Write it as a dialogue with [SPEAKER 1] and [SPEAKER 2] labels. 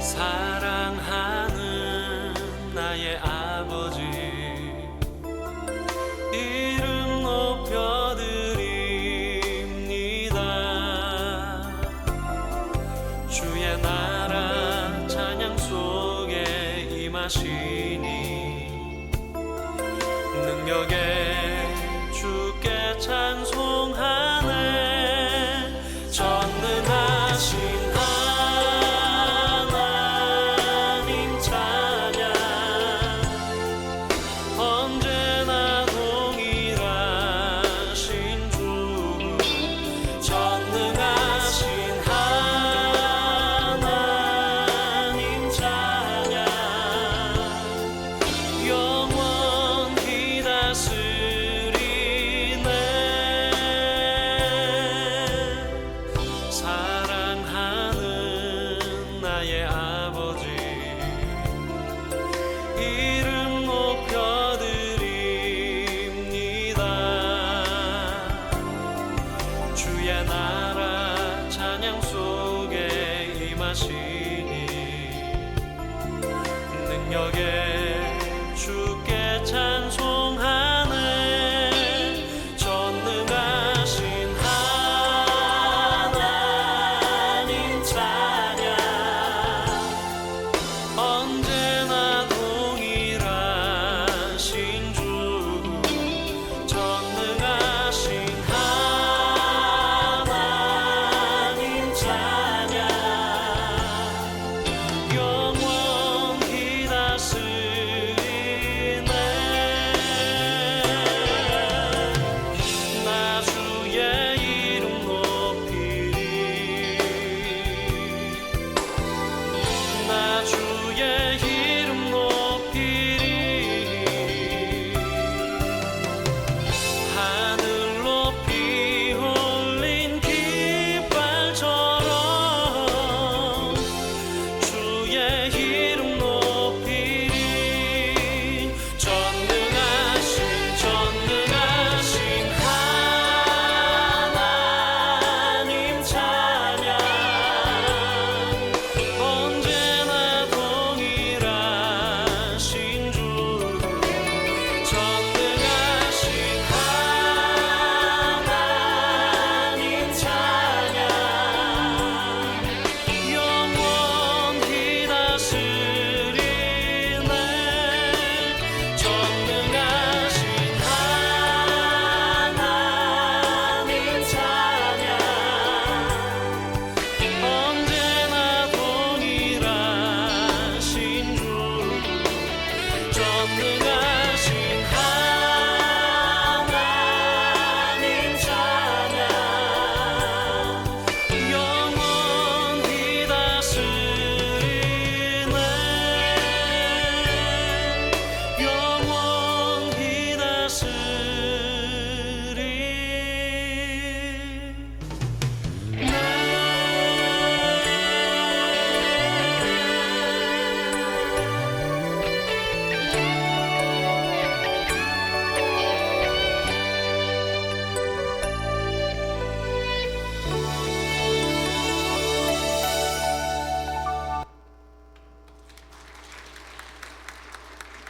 [SPEAKER 1] 사랑하는 나의 아버지 이름 높여드립니다. 주의 나 하시니 능력에 주께 찬송 나의 아버지 talking